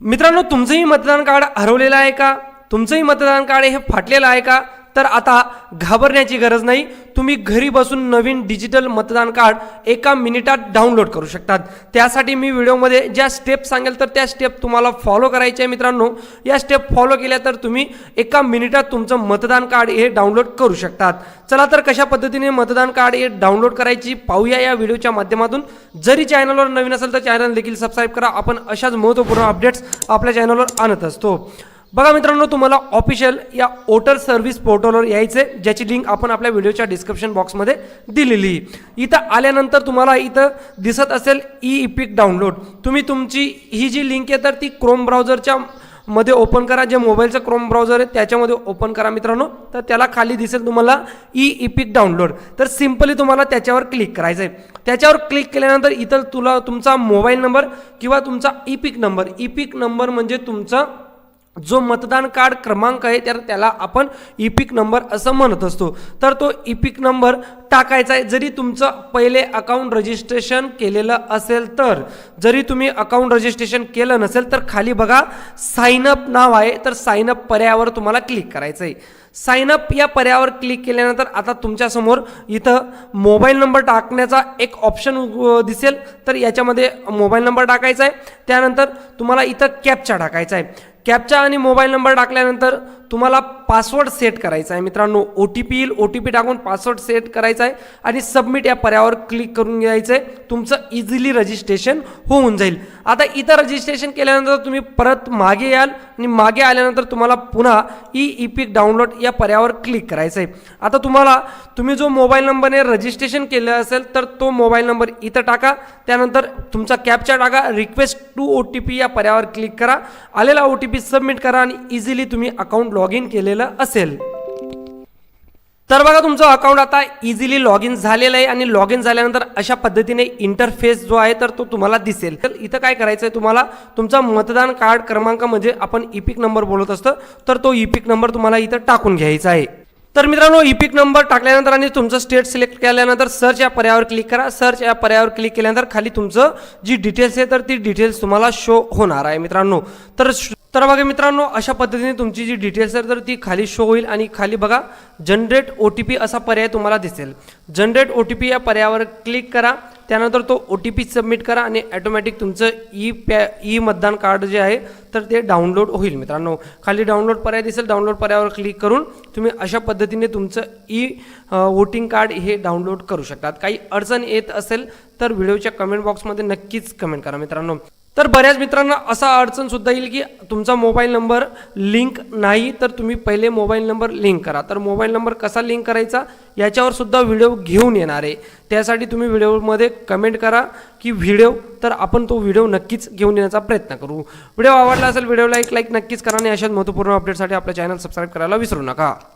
मित्रांनो तुमचंही मतदान कार्ड हरवलेलं आहे का? तुमचंही मतदान कार्ड हे फाटलेलं आहे का? तर आता घाबरण्याची गरज नाही. तुम्ही घरी बसून नवीन डिजिटल मतदान कार्ड एका मिनिटात डाउनलोड करू शकतात. त्यासाठी मी व्हिडिओमध्ये ज्या स्टेप सांगेल तर त्या स्टेप तुम्हाला फॉलो करायचे आहे मित्रांनो. या स्टेप फॉलो केल्या तर तुम्ही एका मिनिटात तुमचं मतदान कार्ड हे डाउनलोड करू शकतात. चला तर कशा पद्धतीने मतदान कार्ड हे डाउनलोड करायची पाहूया या व्हिडिओच्या माध्यमातून. जरी चॅनलवर नवीन असेल तर चॅनल देखील सबस्क्राईब करा. आपण अशाच महत्त्वपूर्ण अपडेट्स आपल्या चॅनलवर आणत असतो. बघा मित्रांनो तुम्हाला ऑफिशियल या वोटर सर्व्हिस पोर्टलवर यायचे ज्याची लिंक आपण आपल्या व्हिडिओच्या डिस्क्रिप्शन बॉक्समध्ये दिलेली. इथं आल्यानंतर तुम्हाला इथं दिसत असेल ई इपिक डाउनलोड तुम्ही तुमची ही जी लिंक आहे तर ती क्रोम ब्राउझरच्या मध्ये ओपन करा. जे मोबाईलचं क्रोम ब्राउझर आहे त्याच्यामध्ये ओपन करा मित्रांनो. तर त्याला खाली दिसेल तुम्हाला ई इपिक डाउनलोड तर सिम्पली तुम्हाला त्याच्यावर क्लिक करायचं आहे त्याच्यावर क्लिक केल्यानंतर इथं तुला तुमचा मोबाईल नंबर किंवा तुमचा इपिक नंबर इपिक नंबर म्हणजे तुमचा जो मतदान कार्ड क्रमांक आहे तर त्याला आपण इपिक नंबर असं म्हणत असतो. तर तो इपिक नंबर टाकायचा आहे. जरी तुमचं पहिले अकाउंट रजिस्ट्रेशन केलेलं असेल तर जरी तुम्ही अकाउंट रजिस्ट्रेशन केलं नसेल तर खाली बघा साइन अप नाव आहे तर साइन अप पर्यायावर तुम्हाला क्लिक करायचं आहे. साइन अप या पर्यायावर क्लिक केल्यानंतर आता तुमच्यासमोर इथं मोबाईल नंबर टाकण्याचा एक ऑप्शन दिसेल. तर याच्यामध्ये मोबाईल नंबर टाकायचा आहे. त्यानंतर तुम्हाला इथं कॅपचा टाकायचा आहे. कॅपचा आणि मोबाईल नंबर टाकल्यानंतर तुम्हाला पासवर्ड सेट करायचा आहे. मित्रांनो ओ टी पी येईल. ओ टी पी टाकून पासवर्ड सेट करायचा आहे आणि सबमिट या पर्यावर क्लिक करून घ्यायचं आहे. तुमचं इझिली रजिस्ट्रेशन होऊन जाईल. आता इथं रजिस्ट्रेशन केल्यानंतर तुम्ही परत मागे याल आणि मागे आल्यानंतर तुम्हाला पुन्हा ई इपिक डाउनलोड या पर्यावर क्लिक करायचं आहे. आता तुम्हाला तुम्ही जो मोबाईल नंबरने रजिस्ट्रेशन केलं असेल तर तो मोबाईल नंबर इथं टाका. त्यानंतर तुमचा कॅपचा टाका. Request to O T P या पर्यावर क्लिक करा. आलेला ओ टी पी सबमिट करा आणि इझिली तुम्ही अकाउंट लॉग इन केलेलं असेल. तर बघा तुमचं अकाउंट आता इझिली लॉग इन झालेलं आहे आणि लॉग इन झाल्यानंतर अशा पद्धतीने इंटरफेस जो आहे तर तो तुम्हाला दिसेल. तर इथं काय करायचं आहे तुम्हाला? तुमचा मतदान कार्ड क्रमांक म्हणजे आपण इपिक नंबर बोलत असतं तर तो इपिक नंबर तुम्हाला इथं टाकून घ्यायचा आहे. तर मित्रांनो इपिक नंबर टाकल्यानंतर आणि तुमचं स्टेट सिलेक्ट केल्यानंतर सर्च या पर्यायावर क्लिक करा. सर्च या पर्यायावर क्लिक केल्यानंतर खाली तुमचं जी डिटेल्स आहे तर ती डिटेल्स तुम्हाला शो होणार आहे मित्रांनो. तर तर बघा मित्रांनो अशा पद्धतीने तुमची जी डिटेल्स आहे तर ती खाली शो होईल आणि खाली बघा जनरेट ओ टी पी असा पर्याय तुम्हाला दिसेल. जनरेट ओ टी पी या पर्यायावर क्लिक करा त्यानंतर तो ओ टी पी सबमिट करा आणि ॲटोमॅटिक तुमचं ई पॅ ई मतदान कार्ड जे आहे तर ते डाउनलोड होईल मित्रांनो. खाली डाउनलोड पर्याय दिसेल डाउनलोड पर्यायावर क्लिक करून तुम्ही अशा पद्धतीने तुमचं ई वोटिंग कार्ड हे डाउनलोड करू शकतात. काही अडचण येत असेल तर व्हिडिओच्या कमेंट बॉक्समध्ये नक्कीच कमेंट करा मित्रांनो. तर बऱ्याच मित्रांना असा अडचण सुद्धा येईल की तुमचा मोबाईल नंबर लिंक नाही तर तुम्ही पहिले मोबाईल नंबर लिंक करा. तर मोबाईल नंबर कसा लिंक करायचा? याच्यावर सुद्धा व्हिडिओ घेऊन येणार आहे. त्यासाठी तुम्ही व्हिडिओमध्ये कमेंट करा की व्हिडिओ तर आपण तो व्हिडिओ नक्कीच घेऊन येण्याचा प्रयत्न करू. व्हिडिओ आवडला असेल व्हिडिओला एक लाईक नक्कीच करा आणि अशाच महत्त्वपूर्ण अपडेटसाठी आपल्या चॅनल सबस्क्राईब करायला विसरू नका.